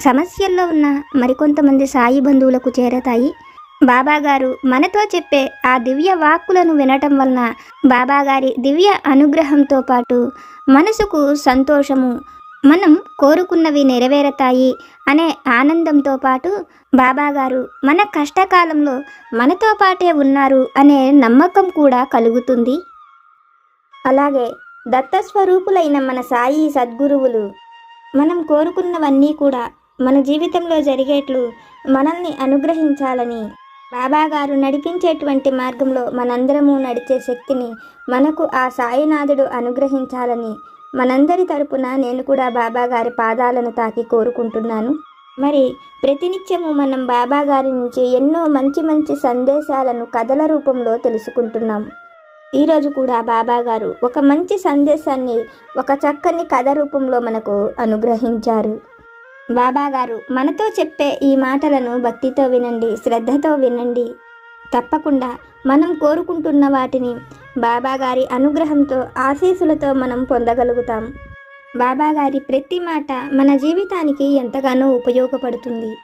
సమస్యల్లో ఉన్న మరికొంతమంది సాయి బంధువులకు చేరతాయి. బాబాగారు మనతో చెప్పే ఆ దివ్య వాక్కులను వినటం వలన బాబాగారి దివ్య అనుగ్రహంతో పాటు మనసుకు సంతోషము మనం కోరుకున్నవి నెరవేరతాయి అనే ఆనందంతో పాటు బాబాగారు మన కష్టకాలంలో మనతో పాటే ఉన్నారు అనే నమ్మకం కూడా కలుగుతుంది. అలాగే దత్తస్వరూపులైన మన సాయి సద్గురువులు మనం కోరుకున్నవన్నీ కూడా మన జీవితంలో జరిగేట్లు మనల్ని అనుగ్రహించాలని బాబా గారు నడిపించేటువంటి మార్గంలో మనందరము నడిచే శక్తిని మనకు ఆ సాయినాథుడు అనుగ్రహించాలని మనందరి తరపున నేను కూడా బాబా గారి పాదాలను తాకి కోరుకుంటున్నాను. మరి ప్రతినిత్యము మనం బాబా గారి నుంచి ఎన్నో మంచి మంచి సందేశాలను కథల రూపంలో తెలుసుకుంటున్నాం. ఈరోజు కూడా బాబా గారు ఒక మంచి సందేశాన్ని ఒక చక్కని కథ రూపంలో మనకు అనుగ్రహించారు. బాబాగారు మనతో చెప్పే ఈ మాటలను భక్తితో వినండి శ్రద్ధతో వినండి. తప్పకుండా మనం కోరుకుంటున్న వాటిని బాబాగారి అనుగ్రహంతో ఆశీస్సులతో మనం పొందగలుగుతాం. బాబాగారి ప్రతి మాట మన జీవితానికి ఎంతగానో ఉపయోగపడుతుంది.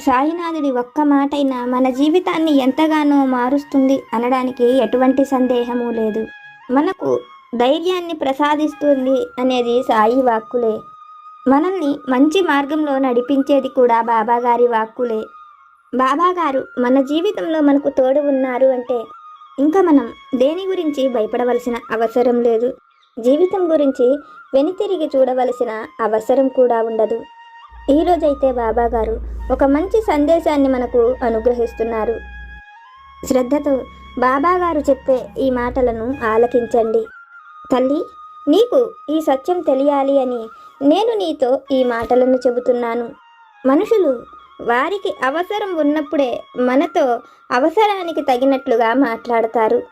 సాయినాథుడి ఒక్క మాటైనా మన జీవితాన్ని ఎంతగానో మారుస్తుంది అనడానికి ఎటువంటి సందేహము లేదు. మనకు ధైర్యాన్ని ప్రసాదిస్తుంది అనేది సాయి వాక్కులే. మనల్ని మంచి మార్గంలో నడిపించేది కూడా బాబాగారి వాక్కులే. బాబాగారు మన జీవితంలో మనకు తోడు ఉన్నారు అంటే ఇంకా మనం దేని గురించి భయపడవలసిన అవసరం లేదు. జీవితం గురించి వెనుతిరిగి చూడవలసిన అవసరం కూడా ఉండదు. ఈరోజైతే బాబాగారు ఒక మంచి సందేశాన్ని మనకు అనుగ్రహిస్తున్నారు. శ్రద్ధతో బాబాగారు చెప్పే ఈ మాటలను ఆలకించండి. తల్లి నీకు ఈ సత్యం తెలియాలి అని నేను నీతో ఈ మాటలను చెబుతున్నాను. మనుషులు వారికి అవసరం ఉన్నప్పుడే మనతో అవసరానికి తగినట్లుగా మాట్లాడతారు.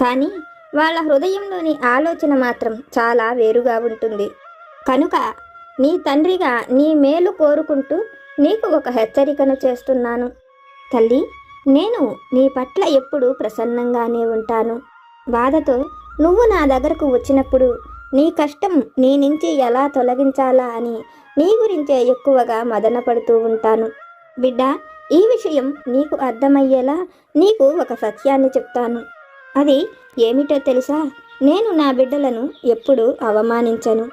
కానీ వాళ్ళ హృదయంలోని ఆలోచన మాత్రం చాలా వేరుగా ఉంటుంది. కనుక నీ తండ్రిగా నీ మేలు కోరుకుంటూ నీకు ఒక హెచ్చరికను చేస్తున్నాను. తల్లి నేను నీ పట్ల ఎప్పుడూ ప్రసన్నంగానే ఉంటాను. బాధతో నువ్వు నా దగ్గరకు వచ్చినప్పుడు నీ కష్టం నీ నుంచి ఎలా తొలగించాలా అని నీ గురించే ఎక్కువగా మదన పడుతూ ఉంటాను. బిడ్డ ఈ విషయం నీకు అర్థమయ్యేలా నీకు ఒక సత్యాన్ని చెప్తాను. అది ఏమిటో తెలుసా? నేను నా బిడ్డలను ఎప్పుడూ అవమానించను.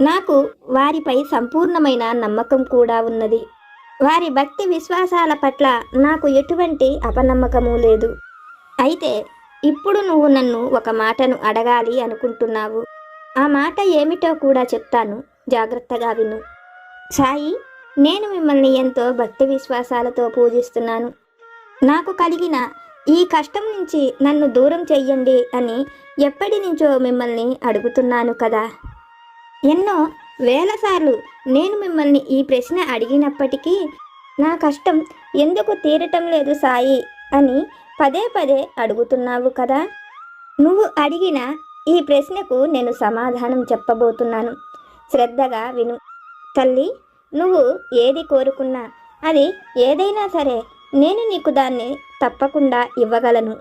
నాకు వారిపై సంపూర్ణమైన నమ్మకం కూడా ఉన్నది. వారి భక్తి విశ్వాసాల పట్ల నాకు ఎటువంటి అపనమ్మకము లేదు. అయితే ఇప్పుడు నువ్వు నన్ను ఒక మాటను అడగాలి అనుకుంటున్నావు. ఆ మాట ఏమిటో కూడా చెప్తాను. జాగ్రత్తగా విను. సాయి నేను మిమ్మల్ని ఎంతో భక్తి విశ్వాసాలతో పూజిస్తున్నాను. నాకు కలిగిన ఈ కష్టం నుంచి నన్ను దూరం చెయ్యండి అని ఎప్పటి నుంచో మిమ్మల్ని అడుగుతున్నాను కదా. ఎన్నో వేల సార్లు నేను మిమ్మల్ని ఈ ప్రశ్న అడిగినప్పటికీ నా కష్టం ఎందుకు తీరటం లేదు సాయి అని పదే పదే అడుగుతున్నావు కదా. నువ్వు అడిగిన ఈ ప్రశ్నకు నేను సమాధానం చెప్పబోతున్నాను. శ్రద్ధగా విను. తల్లి నువ్వు ఏది కోరుకున్నా అది ఏదైనా సరే నేను నీకు దాన్ని తప్పకుండా ఇవ్వగలను.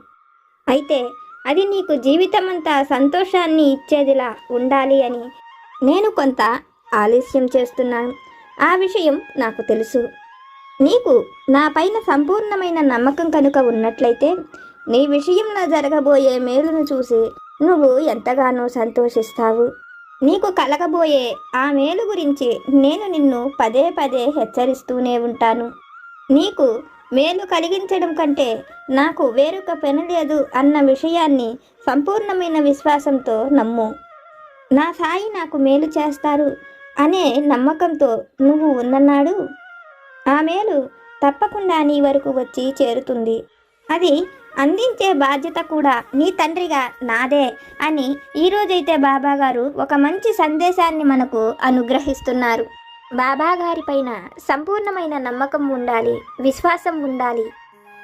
అయితే అది నీకు జీవితమంతా సంతోషాన్ని ఇచ్చేదిలా ఉండాలి అని నేను కొంత ఆలస్యం చేస్తున్నాను. ఆ విషయం నాకు తెలుసు. నీకు నా పైన సంపూర్ణమైన నమ్మకం కనుక ఉన్నట్లయితే నీ విషయంలో జరగబోయే మేలును చూసి నువ్వు ఎంతగానో సంతోషిస్తావు. నీకు కలగబోయే ఆ మేలు గురించి నేను నిన్ను పదే పదే హెచ్చరిస్తూనే ఉంటాను. నీకు మేలు కలిగించడం కంటే నాకు వేరొక పని లేదు అన్న విషయాన్ని సంపూర్ణమైన విశ్వాసంతో నమ్ము. నా సాయి నాకు మేలు చేస్తారు అనే నమ్మకంతో నువ్వు ఉన్ననాడు? ఆ మేలు తప్పకుండా నీ వరకు వచ్చి చేరుతుంది. అది అందించే బాధ్యత కూడా నీ తండ్రిగా నాదే అని ఈరోజైతే బాబా గారు ఒక మంచి సందేశాన్ని మనకు అనుగ్రహిస్తున్నారు. బాబా గారిపైన సంపూర్ణమైన నమ్మకం ఉండాలి విశ్వాసం ఉండాలి.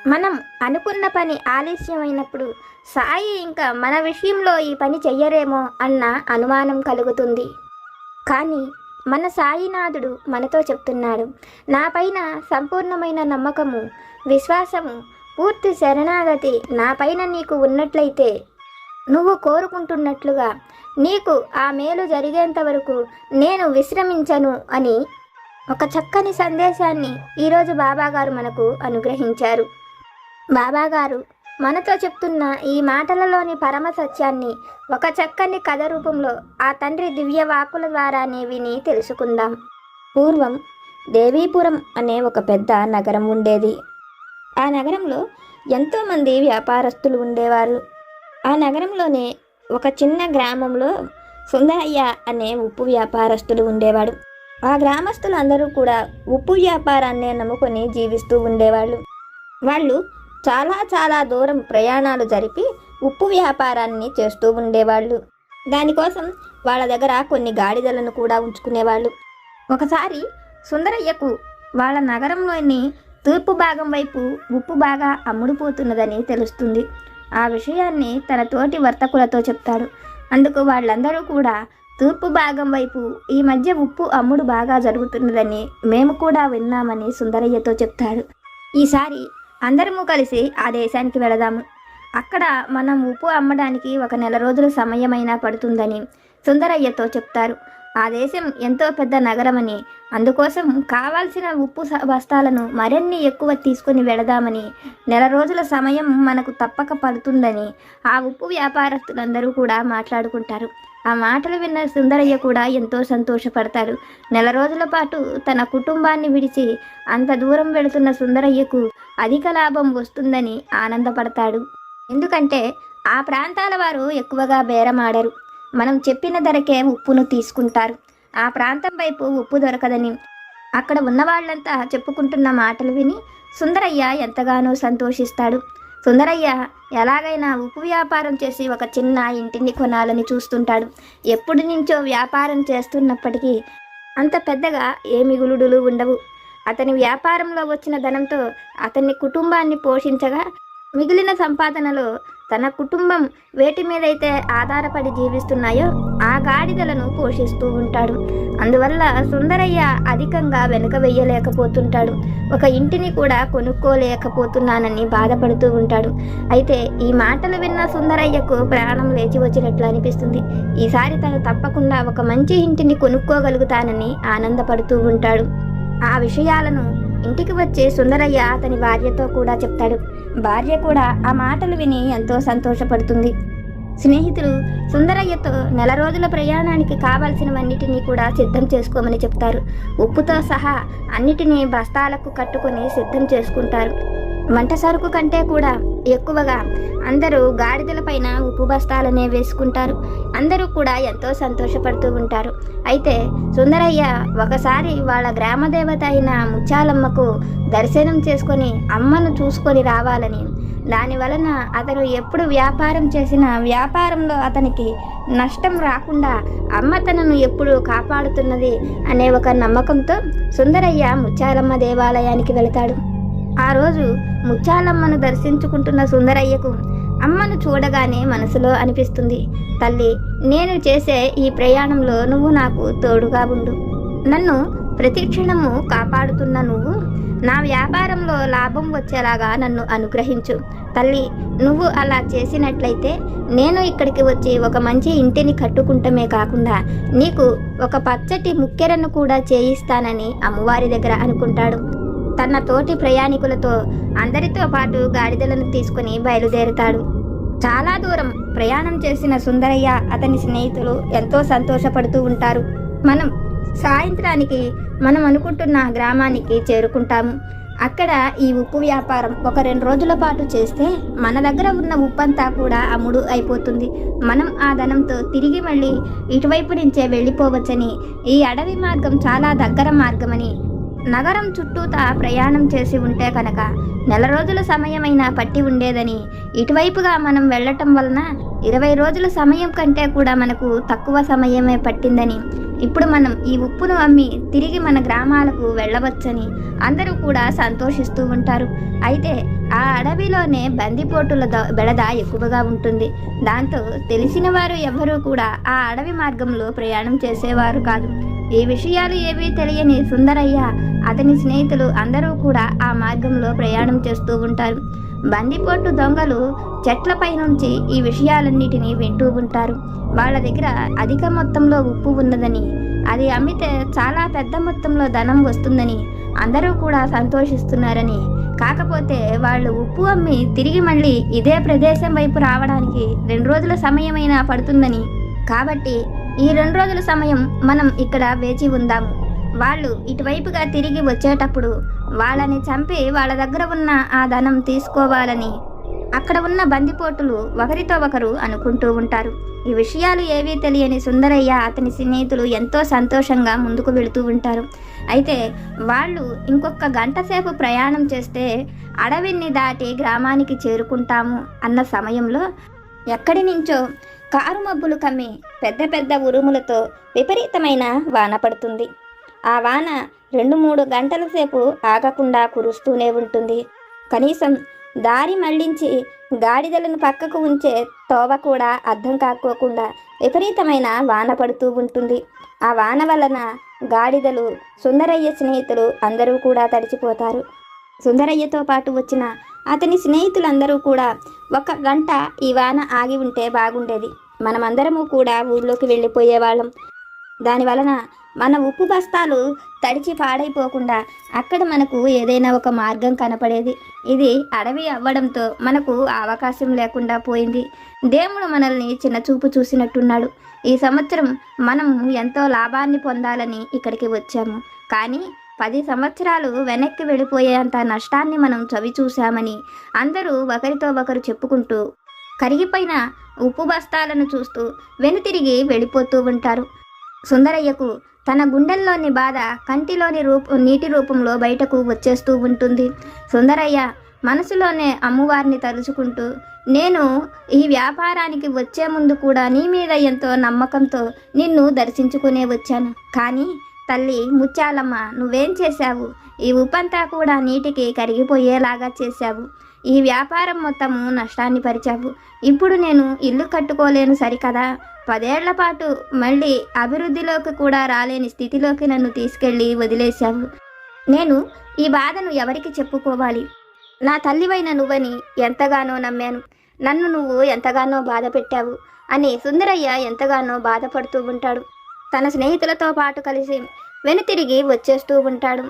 మనం అనుకున్న పని ఆలస్యమైనప్పుడు సాయి ఇంకా మన విషయంలో ఈ పని చెయ్యరేమో అన్న అనుమానం కలుగుతుంది. కానీ మన సాయినాథుడు మనతో చెప్తున్నాడు నాపైన సంపూర్ణమైన నమ్మకము విశ్వాసము పూర్తి శరణాగతి నాపైన నీకు ఉన్నట్లయితే. నువ్వు కోరుకుంటున్నట్లుగా నీకు ఆ మేలు జరిగేంత వరకు నేను విశ్రమించను అని ఒక చక్కని సందేశాన్ని ఈరోజు బాబాగారు మనకు అనుగ్రహించారు. బాబాగారు మనతో చెప్తున్న ఈ మాటలలోని పరమ సత్యాన్ని ఒక చక్కని కథ రూపంలో ఆ తండ్రి దివ్యవాకుల ద్వారానే విని తెలుసుకుందాం. పూర్వం దేవీపురం అనే ఒక పెద్ద నగరం ఉండేది. ఆ నగరంలో ఎంతోమంది వ్యాపారస్తులు ఉండేవారు. ఆ నగరంలోనే ఒక చిన్న గ్రామంలో సుందరయ్య అనే ఉప్పు వ్యాపారస్తులు ఉండేవాడు. ఆ గ్రామస్తులు అందరూ కూడా ఉప్పు వ్యాపారాన్ని నమ్ముకొని జీవిస్తూ ఉండేవాళ్ళు. వాళ్ళు చాలా చాలా దూరం ప్రయాణాలు జరిపి ఉప్పు వ్యాపారాన్ని చేస్తూ ఉండేవాళ్ళు. దానికోసం వాళ్ళ దగ్గర కొన్ని గాడిదలను కూడా ఉంచుకునేవాళ్ళు. ఒకసారి సుందరయ్యకు వాళ్ళ నగరంలోని తూర్పు భాగం వైపు ఉప్పు బాగా అమ్ముడుపోతున్నదని తెలుస్తుంది. ఆ విషయాన్ని తన తోటి వర్తకులతో చెప్తాడు. అందుకు వాళ్ళందరూ కూడా తూర్పు భాగం వైపు ఈ మధ్య ఉప్పు అమ్ముడు బాగా జరుగుతున్నదని మేము కూడా విన్నామని సుందరయ్యతో చెప్తాడు. ఈసారి అందరము కలిసి ఆ దేశానికి వెళదాము. అక్కడ మనం ఉప్పు అమ్మడానికి ఒక నెల రోజుల సమయమైనా పడుతుందని సుందరయ్యతో చెప్తారు. ఆ దేశం ఎంతో పెద్ద నగరమని. అందుకోసం కావాల్సిన ఉప్పు స- బస్తాలను మరిన్ని ఎక్కువ తీసుకుని వెళదామని. నెల రోజుల సమయం మనకు తప్పక పడుతుందని ఆ ఉప్పు వ్యాపారస్తులందరూ కూడా మాట్లాడుకుంటారు. ఆ మాటలు విన్న సుందరయ్య కూడా ఎంతో సంతోషపడతారు. నెల రోజుల పాటు తన కుటుంబాన్ని విడిచి అంత దూరం వెళుతున్న సుందరయ్యకు అధిక లాభం వస్తుందని ఆనందపడతాడు. ఎందుకంటే ఆ ప్రాంతాల వారు ఎక్కువగా బేరమాడరు. మనం చెప్పిన ధరకే ఉప్పును తీసుకుంటారు. ఆ ప్రాంతం వైపు ఉప్పు దొరకదని. అక్కడ ఉన్న వాళ్ళంతా చెప్పుకుంటున్న మాటలు విని సుందరయ్య ఎంతగానో సంతోషిస్తాడు. సుందరయ్య ఎలాగైనా ఉప్పు వ్యాపారం చేసి ఒక చిన్న ఇంటిని కొనాలని చూస్తుంటాడు. ఎప్పటి నుంచో వ్యాపారం చేస్తున్నప్పటికీ అంత పెద్దగా ఏ మిగులుడులు ఉండవు. అతని వ్యాపారంలో వచ్చిన ధనంతో అతని కుటుంబాన్ని పోషించగా మిగిలిన సంపాదనలో తన కుటుంబం వేటి మీదైతే ఆధారపడి జీవిస్తున్నాయో ఆ గాడిదలను పోషిస్తూ ఉంటాడు. అందువల్ల సుందరయ్య అధికంగా వెనుక వెయ్యలేకపోతుంటాడు ఒక ఇంటిని కూడా కొనుక్కోలేకపోతున్నానని బాధపడుతూ ఉంటాడు. అయితే ఈ మాటలు విన్న సుందరయ్యకు ప్రాణం లేచి వచ్చినట్లు అనిపిస్తుంది. ఈసారి తను తప్పకుండా ఒక మంచి ఇంటిని కొనుక్కోగలుగుతానని ఆనందపడుతూ ఉంటాడు. ఆ విషయాలను ఇంటికి వచ్చి సుందరయ్య అతని భార్యతో కూడా చెప్తాడు. భార్య కూడా ఆ మాటలు విని ఎంతో సంతోషపడుతుంది. స్నేహితులు సుందరయ్యతో నెల రోజుల ప్రయాణానికి కావాల్సినవన్నిటినీ కూడా సిద్ధం చేసుకోమని చెప్తారు. ఉప్పుతో సహా అన్నిటినీ బస్తాలకు కట్టుకొని సిద్ధం చేసుకుంటారు. వంట సరుకు కంటే కూడా ఎక్కువగా అందరూ గాడిదలపైన ఉప్పు బస్తాలనే వేసుకుంటారు. అందరూ కూడా ఎంతో సంతోషపడుతూ ఉంటారు. అయితే సుందరయ్య ఒకసారి వాళ్ళ గ్రామ దేవత అయిన ముచ్చాలమ్మకు దర్శనం చేసుకొని అమ్మను చూసుకొని రావాలని. దాని వలన అతను ఎప్పుడు వ్యాపారం చేసినా వ్యాపారంలో అతనికి నష్టం రాకుండా అమ్మ తనను ఎప్పుడు కాపాడుతున్నది అనే ఒక నమ్మకంతో సుందరయ్య ముచ్చాలమ్మ దేవాలయానికి వెళతాడు. ఆ రోజు ముత్యాలమ్మను దర్శించుకుంటున్న సుందరయ్యకు అమ్మను చూడగానే మనసులో అనిపిస్తుంది తల్లి నేను చేసే ఈ ప్రయాణంలో నువ్వు నాకు తోడుగా ఉండు. నన్ను ప్రతిక్షణము కాపాడుతున్న నువ్వు నా వ్యాపారంలో లాభం వచ్చేలాగా నన్ను అనుగ్రహించు. తల్లి నువ్వు అలా చేసినట్లయితే నేను ఇక్కడికి వచ్చి ఒక మంచి ఇంటిని కట్టుకుంటమే కాకుండా నీకు ఒక పచ్చటి ముక్కెరను కూడా చేయిస్తానని అమ్మవారి దగ్గర అనుకుంటాడు. తన తోటి ప్రయాణికులతో అందరితో పాటు గాడిదలను తీసుకుని బయలుదేరుతాడు. చాలా దూరం ప్రయాణం చేసిన సుందరయ్య అతని స్నేహితులు ఎంతో సంతోషపడుతూ ఉంటారు. మనం సాయంత్రానికి మనం అనుకుంటున్న గ్రామానికి చేరుకుంటాము. అక్కడ ఈ ఉప్పు వ్యాపారం ఒక రెండు రోజుల పాటు చేస్తే మన దగ్గర ఉన్న ఉప్పంతా కూడా అమ్ముడు అయిపోతుంది. మనం ఆ ధనంతో తిరిగి మళ్ళీ ఇటువైపు నుంచే వెళ్ళిపోవచ్చని ఈ అడవి మార్గం చాలా దగ్గర మార్గమని నగరం చుట్టూతా ప్రయాణం చేసి ఉంటే కనుక నెల రోజుల సమయమైనా పట్టి ఉండేదని. ఇటువైపుగా మనం వెళ్ళటం వలన ఇరవై రోజుల సమయం కంటే కూడా మనకు తక్కువ సమయమే పట్టిందని. ఇప్పుడు మనం ఈ ఉప్పును అమ్మి తిరిగి మన గ్రామాలకు వెళ్ళవచ్చని అందరూ కూడా సంతోషిస్తూ ఉంటారు. అయితే ఆ అడవిలోనే బందిపోటుల ద- బెడద ఎక్కువగా ఉంటుంది. దాంతో తెలిసిన వారు ఎవ్వరూ కూడా ఆ అడవి మార్గంలో ప్రయాణం చేసేవారు కాదు. ఈ విషయాలు ఏవీ తెలియని సుందరయ్య అతని స్నేహితులు అందరూ కూడా ఆ మార్గంలో ప్రయాణం చేస్తూ ఉంటారు. బందిపోటు దొంగలు చెట్లపై నుంచి ఈ విషయాలన్నిటినీ వింటూ ఉంటారు. వాళ్ళ దగ్గర అధిక మొత్తంలో ఉప్పు ఉన్నదని అది అమ్మితే చాలా పెద్ద మొత్తంలో ధనం వస్తుందని అందరూ కూడా సంతోషిస్తున్నారని. కాకపోతే వాళ్ళు ఉప్పు అమ్మి తిరిగి మళ్ళీ ఇదే ప్రదేశం వైపు రావడానికి రెండు రోజుల సమయమైనా పడుతుందని. కాబట్టి ఈ రెండు రోజుల సమయం మనం ఇక్కడ వేచి ఉందాము. వాళ్ళు ఇటువైపుగా తిరిగి వచ్చేటప్పుడు వాళ్ళని చంపి వాళ్ళ దగ్గర ఉన్న ఆ ధనం తీసుకోవాలని అక్కడ ఉన్న బందిపోటులు ఒకరితో ఒకరు అనుకుంటూ ఉంటారు. ఈ విషయాలు ఏవీ తెలియని సుందరయ్య అతని స్నేహితులు ఎంతో సంతోషంగా ముందుకు వెళుతూ ఉంటారు. అయితే వాళ్ళు ఇంకొక గంట సేపు ప్రయాణం చేస్తే అడవిని దాటి గ్రామానికి చేరుకుంటాము అన్న సమయంలో ఎక్కడి నుంచో కారు మబ్బులు కమ్మి పెద్ద పెద్ద ఉరుములతో విపరీతమైన వాన పడుతుంది. ఆ వాన రెండు మూడు గంటల సేపు ఆగకుండా కురుస్తూనే ఉంటుంది. కనీసం దారి మళ్ళించి గాడిదలను పక్కకు ఉంచే తోవ కూడా అర్థం కాకోకుండా విపరీతమైన వాన పడుతూ ఉంటుంది. ఆ వాన వలన గాడిదలు సుందరయ్య స్నేహితులు అందరూ కూడా తడిచిపోతారు. సుందరయ్యతో పాటు వచ్చిన అతని స్నేహితులందరూ కూడా ఒక గంట ఈ వాన ఆగి ఉంటే బాగుండేది. మనమందరము కూడా ఊళ్ళోకి వెళ్ళిపోయేవాళ్ళం దాని వలన మన ఉప్పు బస్తాలు తడిచి పాడైపోకుండా అక్కడ మనకు ఏదైనా ఒక మార్గం కనపడేది. ఇది అడవి అవ్వడంతో మనకు అవకాశం లేకుండా పోయింది. దేవుడు మనల్ని చిన్న చూపు చూసినట్టున్నాడు. ఈ సంవత్సరం మనం ఎంతో లాభాన్ని పొందాలని ఇక్కడికి వచ్చాము. కానీ పది సంవత్సరాలు వెనక్కి వెళ్ళిపోయేంత నష్టాన్ని మనం చవి చూశామని అందరూ ఒకరితో ఒకరు చెప్పుకుంటూ కరిగిపోయిన ఉప్పు బస్తాలను చూస్తూ వెనుతిరిగి వెళ్ళిపోతూ ఉంటారు. సుందరయ్యకు తన గుండెల్లోని బాధ కంటిలోని రూప నీటి రూపంలో బయటకు వచ్చేస్తూ ఉంటుంది. సుందరయ్య మనసులోనే అమ్మవారిని తలుచుకుంటూ నేను ఈ వ్యాపారానికి వచ్చే ముందు కూడా నీ మీద ఎంతో నమ్మకంతో నిన్ను దర్శించుకునే వచ్చాను. కానీ తల్లి ముత్యాలమ్మ నువ్వేం చేశావు? ఈ ఉప్పంతా కూడా నీటికి కరిగిపోయేలాగా చేశావు. ఈ వ్యాపారం మొత్తము నష్టాన్ని పరిచావు. ఇప్పుడు నేను ఇల్లు కట్టుకోలేను సరికదా? పదేళ్ళ పాటు మళ్ళీ అభివృద్ధిలోకి కూడా రాలేని స్థితిలోకి నన్ను తీసుకెళ్ళి వదిలేశావు. నేను ఈ బాధను ఎవరికి చెప్పుకోవాలి? నా తల్లివైన నువ్వని ఎంతగానో నమ్మాను. నన్ను నువ్వు ఎంతగానో బాధ పెట్టావు అని సుందరయ్య ఎంతగానో బాధపడుతూ ఉంటాడు. తన స్నేహితులతో పాటు కలిసి వెనుతిరిగి వచ్చేస్తూ ఉంటాడు.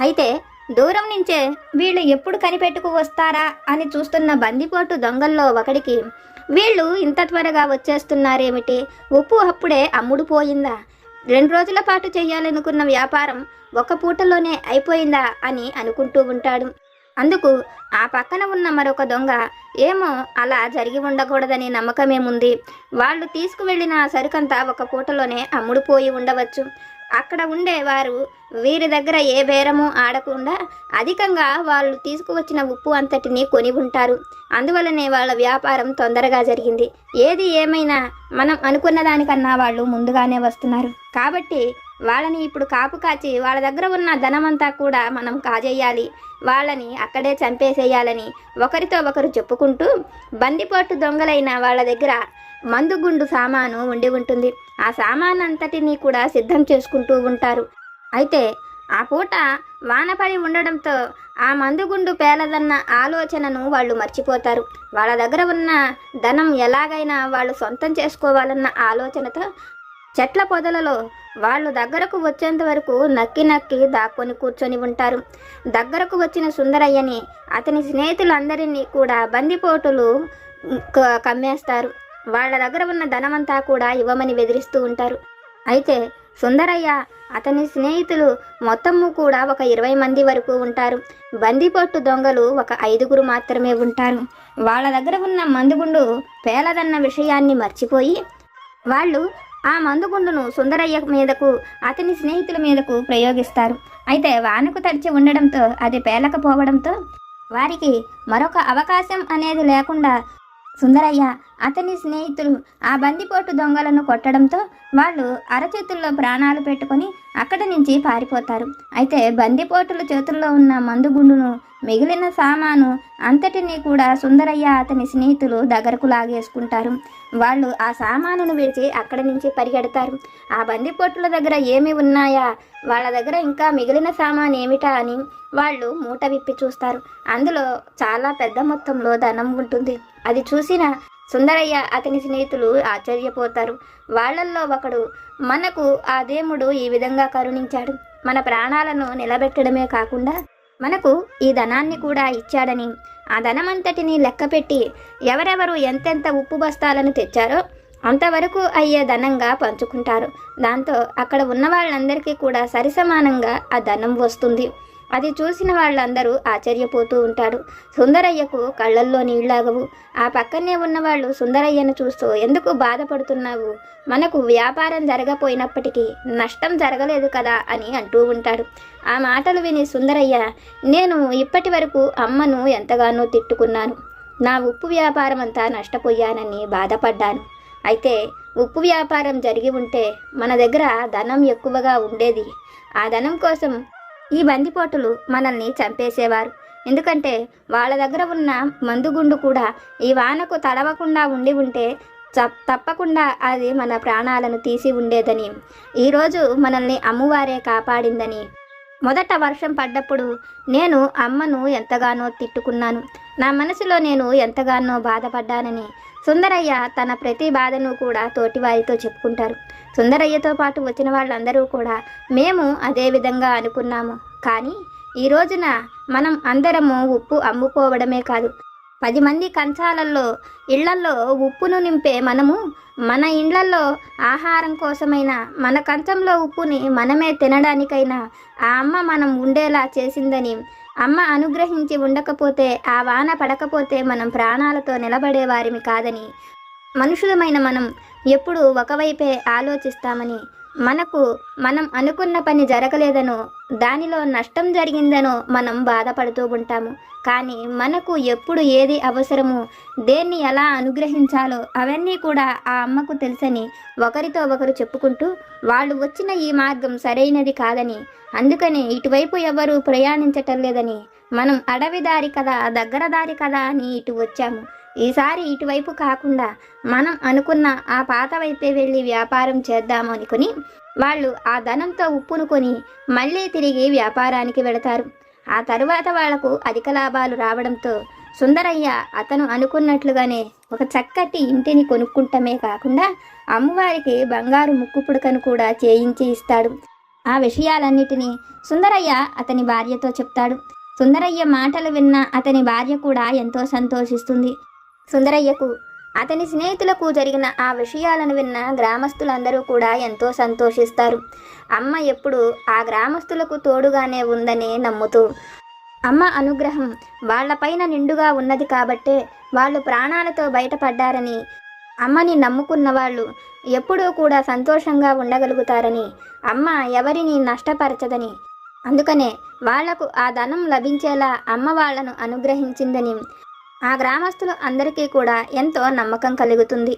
అయితే దూరం నుంచే వీళ్ళు ఎప్పుడు కనిపెట్టుకు వస్తారా అని చూస్తున్న బందిపోటు దొంగల్లో ఒకడికి వీళ్ళు ఇంత త్వరగా వచ్చేస్తున్నారేమిటి? ఉప్పు అప్పుడే అమ్ముడు పోయిందా? రెండు రోజుల పాటు చేయాలనుకున్న వ్యాపారం ఒక పూటలోనే అయిపోయిందా? అని అనుకుంటూ ఉంటాడు. అందుకు ఆ పక్కన ఉన్న మరొక దొంగ ఏమో అలా జరిగి ఉండకూడదని నమ్మకమేముంది? వాళ్ళు తీసుకువెళ్ళిన ఆ సరుకంతా ఒక పూటలోనే అమ్ముడుపోయి ఉండవచ్చు. అక్కడ ఉండేవారు. వీరి దగ్గర ఏ బేరము ఆడకుండా అధికంగా వాళ్ళు తీసుకువచ్చిన ఉప్పు అంతటిని కొని ఉంటారు. అందువలనే వాళ్ళ వ్యాపారం తొందరగా జరిగింది. ఏది ఏమైనా మనం అనుకున్న దానికన్నా వాళ్ళు ముందుగానే వస్తున్నారు. కాబట్టి వాళ్ళని ఇప్పుడు కాపు కాచి వాళ్ళ దగ్గర ఉన్న ధనమంతా కూడా మనం కాజేయాలి. వాళ్ళని అక్కడే చంపేసేయాలని ఒకరితో ఒకరు చెప్పుకుంటూ బందిపోటు దొంగలైన వాళ్ళ దగ్గర మందుగుండు సామాను ఉండి ఉంటుంది. ఆ సామాన్ అంతటినీ కూడా సిద్ధం చేసుకుంటూ ఉంటారు. అయితే ఆ పూట వానపడి ఉండడంతో ఆ మందుగుండు పేలదన్న ఆలోచనను వాళ్ళు మర్చిపోతారు. వాళ్ళ దగ్గర ఉన్న ధనం ఎలాగైనా వాళ్ళు సొంతం చేసుకోవాలన్న ఆలోచనతో చెట్ల పొదలలో వాళ్ళు దగ్గరకు వచ్చేంత వరకు నక్కి నక్కి దాక్కొని కూర్చొని ఉంటారు. దగ్గరకు వచ్చిన సుందరయ్యని అతని స్నేహితులందరినీ కూడా బందిపోటులు కమ్మేస్తారు. వాళ్ళ దగ్గర ఉన్న ధనమంతా కూడా ఇవ్వమని బెదిరిస్తూ ఉంటారు. అయితే సుందరయ్య అతని స్నేహితులు మొత్తము కూడా ఒక ఇరవై మంది వరకు ఉంటారు. బందిపొట్టు దొంగలు ఒక ఐదుగురు మాత్రమే ఉంటారు. వాళ్ళ దగ్గర ఉన్న మందుగుండు పేలదన్న విషయాన్ని మర్చిపోయి వాళ్ళు ఆ మందుగుండును సుందరయ్య మీదకు అతని స్నేహితుల మీదకు ప్రయోగిస్తారు. అయితే వానకు తడిచి ఉండడంతో అది పేలకపోవడంతో వారికి మరొక అవకాశం అనేది లేకుండా సుందరయ్య అతని స్నేహితులు ఆ బందిపోటు దొంగలను కొట్టడంతో వాళ్ళు అరచేతుల్లో ప్రాణాలు పెట్టుకొని అక్కడి నుంచి పారిపోతారు. అయితే బందిపోటుల చేతుల్లో ఉన్న మందుగుండును మిగిలిన సామాను అంతటినీ కూడా సుందరయ్య అతని స్నేహితులు దగ్గరకు లాగేసుకుంటారు. వాళ్ళు ఆ సామానును విడిచి అక్కడి నుంచి పరిగెడతారు. ఆ బందిపోటుల దగ్గర ఏమి ఉన్నాయా? వాళ్ళ దగ్గర ఇంకా మిగిలిన సామాన్ ఏమిటా అని వాళ్ళు మూట విప్పి చూస్తారు. అందులో చాలా పెద్ద మొత్తంలో ధనం ఉంటుంది. అది చూసిన సుందరయ్య అతని స్నేహితులు ఆశ్చర్యపోతారు. వాళ్ళల్లో ఒకడు మనకు ఆ దేవుడు ఈ విధంగా కరుణించాడు. మన ప్రాణాలను నిలబెట్టడమే కాకుండా మనకు ఈ ధనాన్ని కూడా ఇచ్చాడని. ఆ ధనమంతటిని లెక్కపెట్టి ఎవరెవరు ఎంతెంత ఉప్పు బస్తాలను తెచ్చారో అంతవరకు అయ్యే ధనంగా పంచుకుంటారు. దాంతో అక్కడ ఉన్న వాళ్ళందరికీ కూడా సరిసమానంగా ఆ ధనం వస్తుంది. అది చూసిన వాళ్ళందరూ ఆశ్చర్యపోతూ ఉంటారు. సుందరయ్యకు కళ్ళల్లో నీళ్ళాగవు ఆ పక్కనే ఉన్నవాళ్ళు సుందరయ్యను చూస్తూ ఎందుకు బాధపడుతున్నావు? మనకు వ్యాపారం జరగపోయినప్పటికీ నష్టం జరగలేదు కదా అని అంటూ ఉంటాడు. ఆ మాటలు విని సుందరయ్య నేను ఇప్పటి వరకు అమ్మను ఎంతగానో తిట్టుకున్నాను. నా ఉప్పు వ్యాపారం అంతా నష్టపోయానని బాధపడ్డాను. అయితే ఉప్పు వ్యాపారం జరిగి ఉంటే మన దగ్గర ధనం ఎక్కువగా ఉండేది. ఆ ధనం కోసం ఈ బందిపోటులు మనల్ని చంపేసేవారు. ఎందుకంటే వాళ్ళ దగ్గర ఉన్న మందుగుండు కూడా ఈ వానకు తడవకుండా ఉండి ఉంటే చ- తప్పకుండా అది మన ప్రాణాలను తీసి ఉండేదని. ఈరోజు మనల్ని అమ్మవారే కాపాడిందని. మొదట వర్షం పడ్డప్పుడు నేను అమ్మను ఎంతగానో తిట్టుకున్నాను. నా మనసులో నేను ఎంతగానో బాధపడ్డానని సుందరయ్య తన ప్రతి బాధను కూడా తోటివారితో చెప్పుకుంటారు. సుందరయ్యతో పాటు వచ్చిన వాళ్ళందరూ కూడా మేము అదే విధంగా అనుకున్నాము. కానీ ఈ రోజున మనం అందరము ఉప్పు అమ్ముకోవడమే కాదు. పది మంది కంచాలల్లో ఇళ్ళల్లో ఉప్పును నింపే మనము మన ఇండ్లల్లో ఆహారం కోసమైనా మన కంచంలో ఉప్పుని మనమే తినడానికైనా ఆ అమ్మ మనం ఉండేలా చేసిందని అమ్మ అనుగ్రహించి ఉండకపోతే ఆ వాన పడకపోతే మనం ప్రాణాలతో నిలబడేవారిమి కాదని. మనుషులమైన మనం ఎప్పుడూ ఒకవైపే ఆలోచిస్తామని మనకు మనం అనుకున్న పని జరగలేదనో దానిలో నష్టం జరిగిందనో మనం బాధపడుతూ ఉంటాము. కానీ మనకు ఎప్పుడు ఏది అవసరమో దేన్ని ఎలా అనుగ్రహించాలో అవన్నీ కూడా ఆ అమ్మకు తెలుసని ఒకరితో ఒకరు చెప్పుకుంటూ వాళ్ళు వచ్చిన ఈ మార్గం సరైనది కాదని అందుకని ఇటువైపు ఎవరు ప్రయాణించటం లేదని మనం అడవి దారి కదా దగ్గర దారి కదా అని ఇటు వచ్చాము. ఈసారి ఇటువైపు కాకుండా మనం అనుకున్న ఆ పాత వైపే వెళ్ళి వ్యాపారం చేద్దాము అనుకుని వాళ్ళు ఆ ధనంతో ఉప్పును కొని మళ్ళీ తిరిగి వ్యాపారానికి వెళతారు. ఆ తరువాత వాళ్ళకు అధిక లాభాలు రావడంతో సుందరయ్య అతను అనుకున్నట్లుగానే ఒక చక్కటి ఇంటిని కొనుక్కుంటమే కాకుండా అమ్మవారికి బంగారు ముక్కు పుడకను కూడా చేయించి ఇస్తాడు. ఆ విషయాలన్నిటినీ సుందరయ్య అతని భార్యతో చెప్తాడు. సుందరయ్య మాటలు విన్న అతని భార్య కూడా ఎంతో సంతోషిస్తుంది. సుందరయ్యకు అతని స్నేహితులకు జరిగిన ఆ విషయాలను విన్న గ్రామస్తులందరూ కూడా ఎంతో సంతోషిస్తారు. అమ్మ ఎప్పుడు ఆ గ్రామస్తులకు తోడుగానే ఉందని నమ్ముతూ అమ్మ అనుగ్రహం వాళ్ళపైన నిండుగా ఉన్నది కాబట్టే వాళ్ళు ప్రాణాలతో బయటపడ్డారని అమ్మని నమ్ముకున్న వాళ్ళు ఎప్పుడూ కూడా సంతోషంగా ఉండగలుగుతారని అమ్మ ఎవరిని నష్టపరచదని. అందుకనే వాళ్ళకు ఆ ధనం లభించేలా అమ్మ వాళ్ళను అనుగ్రహించిందని ఆ గ్రామస్తులు అందరికీ కూడా ఎంతో నమ్మకం కలుగుతుంది.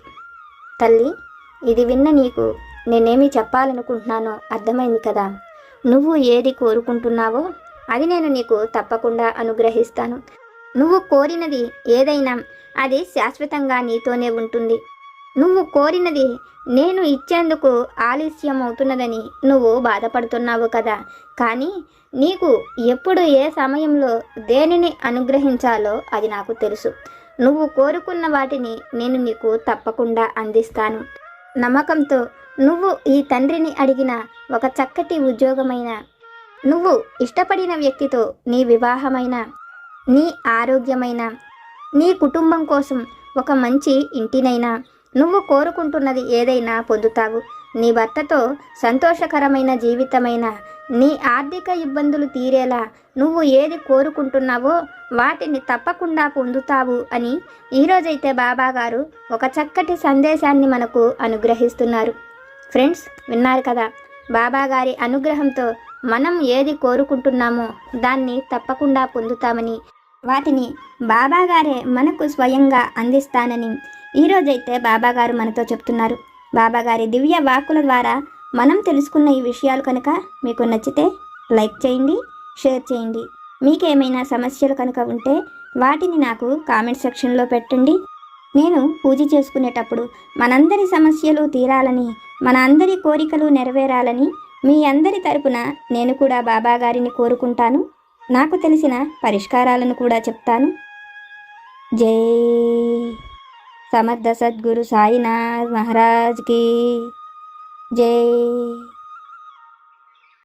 తల్లి ఇది విన్న నీకు నేనేమి చెప్పాలనుకుంటున్నానో అర్థమైంది కదా. నువ్వు ఏది కోరుకుంటున్నావో అది నేను నీకు తప్పకుండా అనుగ్రహిస్తాను. నువ్వు కోరినది ఏదైనా అది శాశ్వతంగా నీతోనే ఉంటుంది. నువ్వు కోరినది నేను ఇచ్చేందుకు ఆలస్యం అవుతున్నదని నువ్వు బాధపడుతున్నావు కదా. కానీ నీకు ఎప్పుడు ఏ సమయంలో దేనిని అనుగ్రహించాలో అది నాకు తెలుసు. నువ్వు కోరుకున్న వాటిని నేను నీకు తప్పకుండా అందిస్తాను. నమ్మకంతో నువ్వు ఈ తండ్రిని అడిగిన ఒక చక్కటి ఉద్యోగమైన నువ్వు ఇష్టపడిన వ్యక్తితో నీ వివాహమైన నీ ఆరోగ్యమైన నీ కుటుంబం కోసం ఒక మంచి ఇంటినైనా నువ్వు కోరుకుంటున్నది ఏదైనా పొందుతావు. నీ భర్తతో సంతోషకరమైన జీవితమైన నీ ఆర్థిక ఇబ్బందులు తీరేలా నువ్వు ఏది కోరుకుంటున్నావో వాటిని తప్పకుండా పొందుతావు అని ఈరోజైతే బాబాగారు ఒక చక్కటి సందేశాన్ని మనకు అనుగ్రహిస్తున్నారు. ఫ్రెండ్స్ విన్నారు కదా? బాబాగారి అనుగ్రహంతో మనం ఏది కోరుకుంటున్నామో దాన్ని తప్పకుండా పొందుతామని వాటిని బాబాగారే మనకు స్వయంగా అందిస్తానని ఈరోజైతే బాబాగారు మనతో చెప్తున్నారు. బాబాగారి దివ్య వాక్కుల ద్వారా మనం తెలుసుకున్న ఈ విషయాలు కనుక మీకు నచ్చితే లైక్ చేయండి షేర్ చేయండి. మీకేమైనా సమస్యలు కనుక ఉంటే వాటిని నాకు కామెంట్ సెక్షన్లో పెట్టండి. నేను పూజ చేసుకునేటప్పుడు మనందరి సమస్యలు తీరాలని మన అందరి కోరికలు నెరవేరాలని మీ అందరి తరపున నేను కూడా బాబాగారిని కోరుకుంటాను. నాకు తెలిసిన పరిష్కారాలను కూడా చెప్తాను. జై సమర్థ సద్గురు సాయినాథ్ మహారాజ్కి జై